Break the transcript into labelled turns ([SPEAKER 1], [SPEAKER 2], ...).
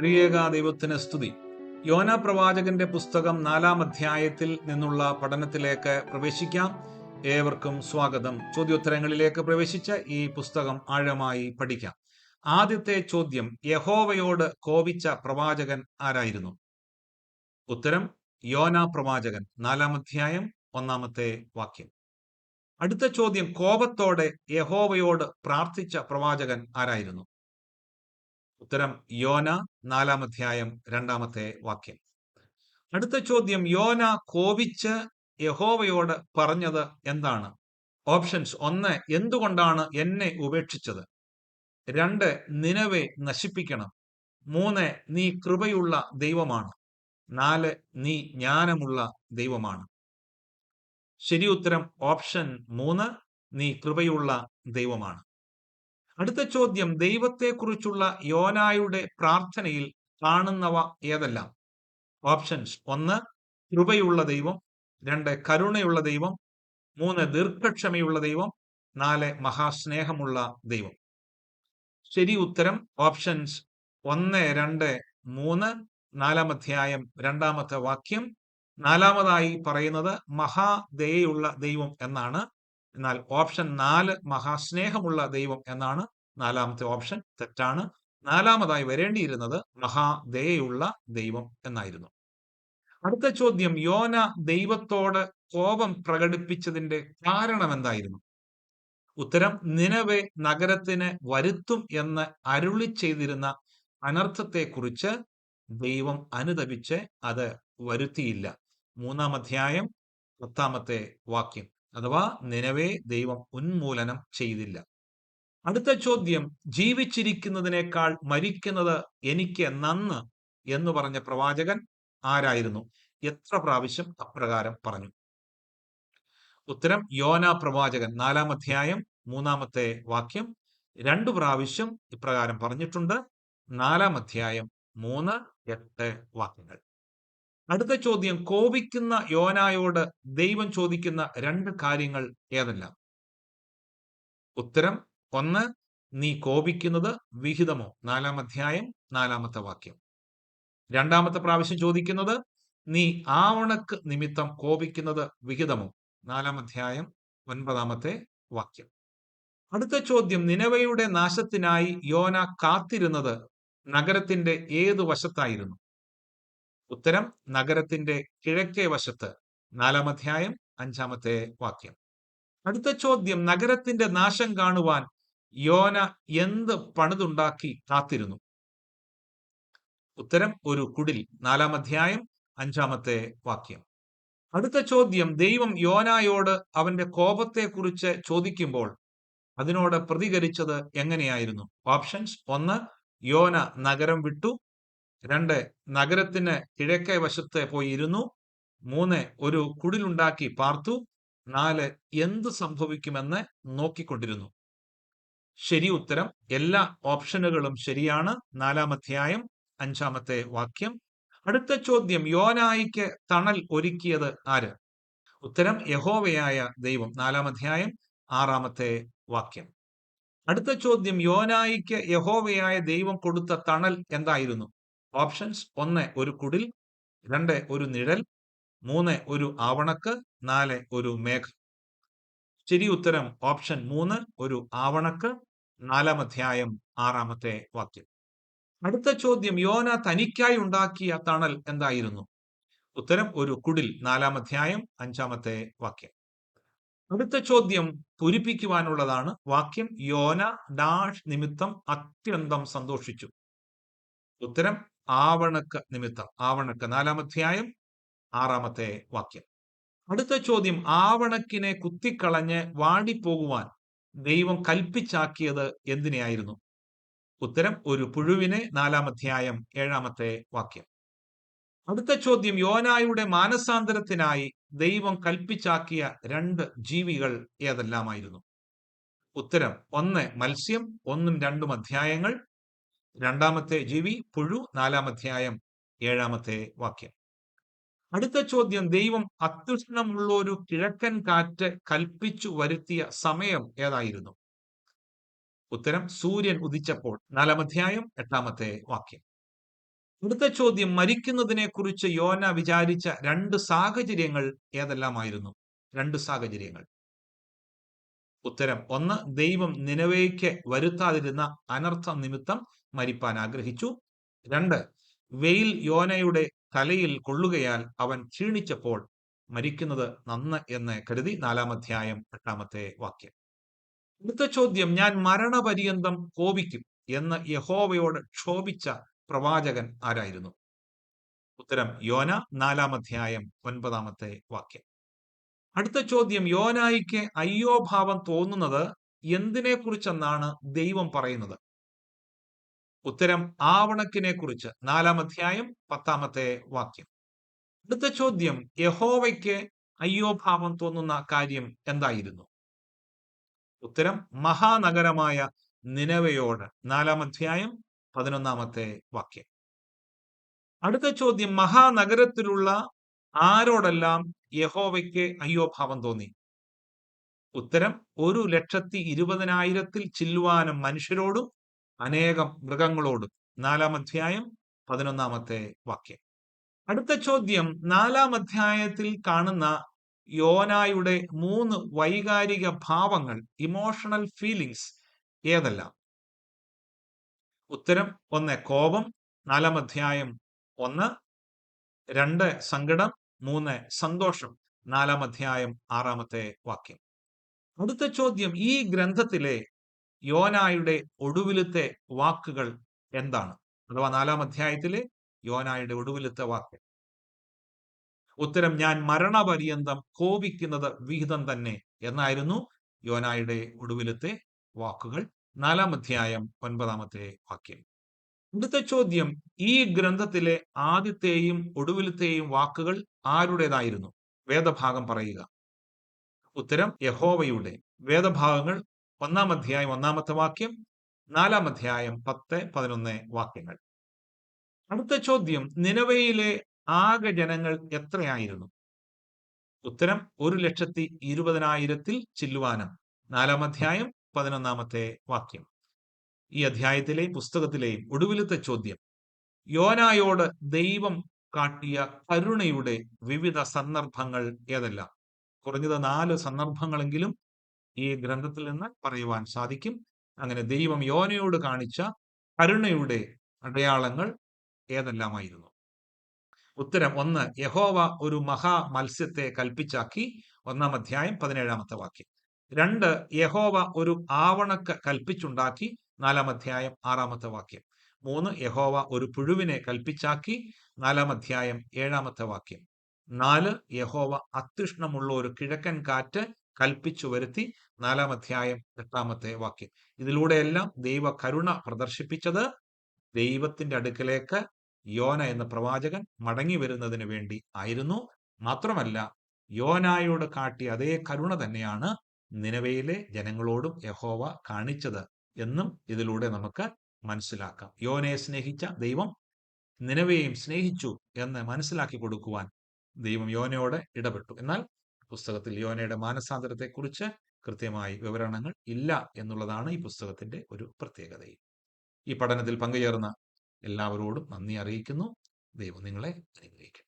[SPEAKER 1] ത്രിയേക ദൈവത്തിന് സ്തുതി. യോന പ്രവാചകന്റെ പുസ്തകം നാലാം അധ്യായത്തിൽ നിന്നുള്ള പഠനത്തിലേക്ക് പ്രവേശിക്കാം. ഏവർക്കും സ്വാഗതം. ചോദ്യോത്തരങ്ങളിലേക്ക് പ്രവേശിച്ച് ഈ പുസ്തകം ആഴമായി പഠിക്കാം. ആദ്യത്തെ ചോദ്യം യഹോവയോട് കോപിച്ച പ്രവാചകൻ ആരായിരുന്നു? ഉത്തരം യോന പ്രവാചകൻ. നാലാം അധ്യായം ഒന്നാമത്തെ വാക്യം. അടുത്ത ചോദ്യം കോപത്തോടെ യഹോവയോട് പ്രാർത്ഥിച്ച പ്രവാചകൻ ആരായിരുന്നു? ഉത്തരം യോന നാലാം അധ്യായം രണ്ടാമത്തെ വാക്യം. അടുത്ത ചോദ്യം യോന കോപിച്ച് യഹോവയോട് പറഞ്ഞത് എന്താണ്? ഓപ്ഷൻസ് ഒന്ന് എന്തുകൊണ്ടാണ് എന്നെ ഉപേക്ഷിച്ചത്? രണ്ട് നിലവെ നശിപ്പിക്കണം. മൂന്ന് നീ കൃപയുള്ള ദൈവമാണ്. നാല് നീ ജ്ഞാനമുള്ള ദൈവമാണ്. ശരി ഉത്തരം ഓപ്ഷൻ മൂന്ന് നീ കൃപയുള്ള ദൈവമാണ്. അടുത്ത ചോദ്യം ദൈവത്തെക്കുറിച്ചുള്ള യോനായുടെ പ്രാർത്ഥനയിൽ കാണുന്നവ ഏതെല്ലാം? ഓപ്ഷൻസ് ഒന്ന് കൃപയുള്ള ദൈവം രണ്ട് കരുണയുള്ള ദൈവം മൂന്ന് ദീർഘക്ഷമയുള്ള ദൈവം നാല് മഹാസ്നേഹമുള്ള ദൈവം. ശരി ഉത്തരം ഓപ്ഷൻസ് ഒന്ന് രണ്ട് മൂന്ന് നാലാം അധ്യായം രണ്ടാമത്തെ വാക്യം. നാലാമതായി പറയുന്നത് മഹാദയുള്ള ദൈവം എന്നാണ്. എന്നാൽ ഓപ്ഷൻ നാല് മഹാസ്നേഹമുള്ള ദൈവം എന്നാണ് നാലാമത്തെ ഓപ്ഷൻ. തെറ്റാണ്. നാലാമതായി വരേണ്ടിയിരുന്നത് മഹാദയുള്ള ദൈവം എന്നായിരുന്നു. അടുത്ത ചോദ്യം യോന ദൈവത്തോട് കോപം പ്രകടിപ്പിച്ചതിന്റെ കാരണം എന്തായിരുന്നു? ഉത്തരം നിലവെ നഗരത്തിന് വരുത്തും എന്ന് അരുളി ചെയ്തിരുന്ന അനർത്ഥത്തെക്കുറിച്ച് ദൈവം അനുദപിച്ച് അത് വരുത്തിയില്ല. മൂന്നാം അധ്യായം പത്താമത്തെ വാക്യം. അഥവാ നിലവേ ദൈവം ഉന്മൂലനം ചെയ്തില്ല. അടുത്ത ചോദ്യം ജീവിച്ചിരിക്കുന്നതിനേക്കാൾ മരിക്കുന്നത് എനിക്ക് നന്ന് എന്ന് പറഞ്ഞ പ്രവാചകൻ ആരായിരുന്നു? എത്ര പ്രാവശ്യം അപ്രകാരം പറഞ്ഞു? ഉത്തരം യോന പ്രവാചകൻ. നാലാം അധ്യായം മൂന്നാമത്തെ വാക്യം. രണ്ടു പ്രാവശ്യം ഇപ്രകാരം പറഞ്ഞിട്ടുണ്ട്. നാലാം അധ്യായം മൂന്ന് എട്ട് വാക്യങ്ങൾ. അടുത്ത ചോദ്യം കോപിക്കുന്ന യോനായോട് ദൈവം ചോദിക്കുന്ന രണ്ട് കാര്യങ്ങൾ ഏതെല്ലാം? ഉത്തരം ഒന്ന് നീ കോപിക്കുന്നത് വിഹിതമോ? നാലാം അധ്യായം നാലാമത്തെ വാക്യം. രണ്ടാമത്തെ പ്രാവശ്യം ചോദിക്കുന്നത് നീ ആവണക്ക് നിമിത്തം കോപിക്കുന്നത് വിഹിതമോ? നാലാം അധ്യായം ഒൻപതാമത്തെ വാക്യം. അടുത്ത ചോദ്യം നിലവയുടെ നാശത്തിനായി യോന കാത്തിരുന്നത് നഗരത്തിന്റെ ഏതു വശത്തായിരുന്നു? ഉത്തരം നഗരത്തിന്റെ കിഴക്കേ വശത്ത് നാലാം അധ്യായം അഞ്ചാമത്തെ വാക്യം. അടുത്ത ചോദ്യം നഗരത്തിന്റെ നാശം കാണുവാൻ യോന എന്ത് പണിതുണ്ടാക്കി കാത്തിരുന്നു? ഉത്തരം ഒരു കുടിൽ. നാലാം അധ്യായം അഞ്ചാമത്തെ വാക്യം. അടുത്ത ചോദ്യം ദൈവം യോനായോട് അവന്റെ കോപത്തെക്കുറിച്ച് ചോദിക്കുമ്പോൾ അതിനോട് പ്രതികരിച്ചത് എങ്ങനെയായിരുന്നു? ഓപ്ഷൻസ് ഒന്ന് യോന നഗരം വിട്ടു രണ്ട് നഗരത്തിന് കിഴക്കേ വശത്ത് പോയി ഇരുന്നു. മൂന്ന് ഒരു കുടിലുണ്ടാക്കി പാർത്തു. നാല് എന്ത് സംഭവിക്കുമെന്ന് നോക്കിക്കൊണ്ടിരുന്നു. ശരി ഉത്തരം. എല്ലാ ഓപ്ഷനുകളും ശരിയാണ്. നാലാം അധ്യായം അഞ്ചാമത്തെ വാക്യം. അടുത്ത ചോദ്യം യോനായിക്ക് തണൽ ഒരുക്കിയത് ആര്? ഉത്തരം യഹോവയായ ദൈവം. നാലാം അധ്യായം ആറാമത്തെ വാക്യം. അടുത്ത ചോദ്യം യോനായിക്ക് യഹോവയായ ദൈവം കൊടുത്ത തണൽ എന്തായിരുന്നു? ഓപ്ഷൻസ് ഒന്ന് ഒരു കുടിൽ രണ്ട് ഒരു നിഴൽ മൂന്ന് ഒരു ആവണക്ക് നാല് ഒരു മേഘം. ശരി ഉത്തരം ഓപ്ഷൻ മൂന്ന് ഒരു ആവണക്ക് നാലാം അധ്യായം ആറാമത്തെ വാക്യം. അടുത്ത ചോദ്യം യോന തനിക്കായി ഉണ്ടാക്കിയ തണൽ എന്തായിരുന്നു? ഉത്തരം ഒരു കുടിൽ നാലാം അധ്യായം അഞ്ചാമത്തെ വാക്യം. അടുത്ത ചോദ്യം പൂരിപ്പിക്കുവാനുള്ളതാണ്. വാക്യം യോന ഡാഷ് നിമിത്തം അത്യന്തം സന്തോഷിച്ചു. ഉത്തരം ആവണക്ക് നിമിത്തം ആവണക്ക. നാലാമധ്യായം ആറാമത്തെ വാക്യം. അടുത്ത ചോദ്യം ആവണക്കിനെ കുത്തിക്കളഞ്ഞ് വാടിപ്പോകുവാൻ ദൈവം കൽപ്പിച്ചാക്കിയത് എന്തിനെയായിരുന്നു? ഉത്തരം ഒരു പുഴുവിനെ. നാലാമധ്യായം ഏഴാമത്തെ വാക്യം. അടുത്ത ചോദ്യം യോനായുടെ മാനസാന്തരത്തിനായി ദൈവം കൽപ്പിച്ചാക്കിയ രണ്ട് ജീവികൾ ഏതെല്ലാമായിരുന്നു? ഉത്തരം ഒന്ന് മത്സ്യം ഒന്നും രണ്ടും അധ്യായങ്ങൾ രണ്ടാമത്തെ ജീവി പുഴു നാലാമധ്യായം ഏഴാമത്തെ വാക്യം. അടുത്ത ചോദ്യം ദൈവം അത്യുഷ്ണമുള്ള ഒരു കിഴക്കൻ കാറ്റ് കൽപ്പിച്ചു വരുത്തിയ സമയം ഏതായിരുന്നു? ഉത്തരം സൂര്യൻ ഉദിച്ചപ്പോൾ. നാലാം അധ്യായം എട്ടാമത്തെ വാക്യം. അടുത്ത ചോദ്യം മരിക്കുന്നതിനെ കുറിച്ച് യോന വിചാരിച്ച രണ്ട് സാഹചര്യങ്ങൾ ഏതെല്ലാമായിരുന്നു? രണ്ട് സാഹചര്യങ്ങൾ. ഉത്തരം. ഒന്ന് ദൈവം നിലവേക്ക് വരുത്താതിരുന്ന അനർത്ഥം നിമിത്തം മരിപ്പാൻ ആഗ്രഹിച്ചു. രണ്ട് വെയിൽ യോനയുടെ തലയിൽ കൊള്ളുകയാൽ അവൻ ക്ഷീണിച്ചപ്പോൾ മരിക്കുന്നത് നന്ന് എന്ന് കരുതി. നാലാമധ്യായം എട്ടാമത്തെ വാക്യം. അടുത്ത ചോദ്യം ഞാൻ മരണപര്യന്തം കോപിക്കും എന്ന് യഹോവയോട് ക്ഷോഭിച്ച പ്രവാചകൻ ആരായിരുന്നു? ഉത്തരം യോന നാലാമധ്യായം ഒൻപതാമത്തെ വാക്യം. അടുത്ത ചോദ്യം യോനായിക്ക് അയ്യോഭാവം തോന്നുന്നത് എന്തിനെ കുറിച്ചെന്നാണ് ദൈവം പറയുന്നത്. ഉത്തരം ആവണക്കിനെ കുറിച്ച് നാലാം അധ്യായം പത്താമത്തെ വാക്യം. അടുത്ത ചോദ്യം യഹോവയ്ക്ക് അയ്യോഭാവം തോന്നുന്ന കാര്യം എന്തായിരുന്നു? ഉത്തരം മഹാനഗരമായ നിലവയോട് നാലാം അധ്യായം പതിനൊന്നാമത്തെ വാക്യം. അടുത്ത ചോദ്യം മഹാനഗരത്തിലുള്ള ആരോടെല്ലാം യഹോവയ്ക്ക് അയ്യോഭാവം തോന്നി? ഉത്തരം ഒരു ലക്ഷത്തി ഇരുപതിനായിരത്തിൽ ചില്ലുവാനും മനുഷ്യരോടും അനേകം മൃഗങ്ങളോടും. നാലാം അധ്യായം പതിനൊന്നാമത്തെ വാക്യം. അടുത്ത ചോദ്യം നാലാം അധ്യായത്തിൽ കാണുന്ന യോനായുടെ മൂന്ന് വൈകാരിക ഭാവങ്ങൾ ഇമോഷണൽ ഫീലിങ്സ് ഏതെല്ലാം? ഉത്തരം ഒന്ന് കോപം. നാലാം അധ്യായം ഒന്ന് രണ്ട് സങ്കടം. മൂന്ന് സന്തോഷം. നാലാം അധ്യായം ആറാമത്തെ വാക്യം. അടുത്ത ചോദ്യം ഈ ഗ്രന്ഥത്തിലെ യോനായുടെ ഒടുവിലത്തെ വാക്കുകൾ എന്താണ്? അഥവാ നാലാം അധ്യായത്തിലെ യോനായുടെ ഒടുവിലത്തെ വാക്ക്. ഉത്തരം ഞാൻ മരണപര്യന്തം കോപിക്കുന്നത് വിഹിതം തന്നെ എന്നായിരുന്നു യോനായുടെ ഒടുവിലത്തെ വാക്കുകൾ. നാലാം അധ്യായം ഒൻപതാമത്തെ വാക്യം. അടുത്ത ചോദ്യം ഈ ഗ്രന്ഥത്തിലെ ആദ്യത്തെയും ഒടുവിലത്തെയും വാക്കുകൾ ആരുടേതായിരുന്നു? വേദഭാഗം പറയുക. ഉത്തരം യഹോവയുടെ. വേദഭാഗങ്ങൾ ഒന്നാം അധ്യായം ഒന്നാമത്തെ വാക്യം നാലാം അധ്യായം പത്ത് പതിനൊന്ന് വാക്യങ്ങൾ. അടുത്ത ചോദ്യം നിലവയിലെ ആകെ ജനങ്ങൾ എത്രയായിരുന്നു? ഉത്തരം ഒരു ലക്ഷത്തി ഇരുപതിനായിരത്തിൽ ചില്ലുവാനം. നാലാം അധ്യായം പതിനൊന്നാമത്തെ വാക്യം. ഈ അധ്യായത്തിലെയും പുസ്തകത്തിലെയും ഒടുവിലത്തെ ചോദ്യം. യോനായോട് ദൈവം കാട്ടിയ കരുണയുടെ വിവിധ സന്ദർഭങ്ങൾ ഏതെല്ലാം? കുറഞ്ഞത് നാല് സന്ദർഭങ്ങളെങ്കിലും ഈ ഗ്രന്ഥത്തിൽ നിന്ന് പറയുവാൻ സാധിക്കും. അങ്ങനെ ദൈവം യോനയോട് കാണിച്ച കരുണയുടെ അടയാളങ്ങൾ ഏതെല്ലാമായിരുന്നു? ഉത്തരം ഒന്ന് യഹോവ ഒരു മഹാ മത്സ്യത്തെ കൽപ്പിച്ചാക്കി. ഒന്നാം അധ്യായം പതിനേഴാമത്തെ വാക്യം. രണ്ട് യഹോവ ഒരു ആവണക്ക കൽപ്പിച്ചുണ്ടാക്കി. നാലാം അധ്യായം ആറാമത്തെ വാക്യം. മൂന്ന് യഹോവ ഒരു പുഴുവിനെ കൽപ്പിച്ചാക്കി. നാലാം അധ്യായം ഏഴാമത്തെ വാക്യം. നാല് യഹോവ അത്യുഷ്ണമുള്ള ഒരു കിഴക്കൻ കാറ്റ് കൽപ്പിച്ചു വരുത്തി. നാലാം അധ്യായം എട്ടാമത്തെ വാക്യം. ഇതിലൂടെയെല്ലാം ദൈവ കരുണ പ്രദർശിപ്പിച്ചത് ദൈവത്തിന്റെ അടുക്കലേക്ക്. യോന എന്ന പ്രവാചകൻ മടങ്ങി വരുന്നതിന് വേണ്ടി ആയിരുന്നു. മാത്രമല്ല യോനായോട് കാട്ടിയ അതേ കരുണ തന്നെയാണ് നിലവയിലെ ജനങ്ങളോടും യഹോവ കാണിച്ചത്. എന്നും ഇതിലൂടെ നമുക്ക് മനസ്സിലാക്കാം. യോനയെ സ്നേഹിച്ച ദൈവം നിലവയെയും സ്നേഹിച്ചു എന്ന് മനസ്സിലാക്കി കൊടുക്കുവാൻ ദൈവം യോനയോട് ഇടപെട്ടു. എന്നാൽ പുസ്തകത്തിൽ യോനയുടെ മാനസാന്തരത്തെക്കുറിച്ച് കൃത്യമായി വിവരണങ്ങൾ ഇല്ല എന്നുള്ളതാണ് ഈ പുസ്തകത്തിന്റെ ഒരു പ്രത്യേകതയും. ഈ പഠനത്തിൽ പങ്കുചേർന്ന എല്ലാവരോടും നന്ദി അറിയിക്കുന്നു. ദൈവം നിങ്ങളെ അനുഗ്രഹിക്കട്ടെ.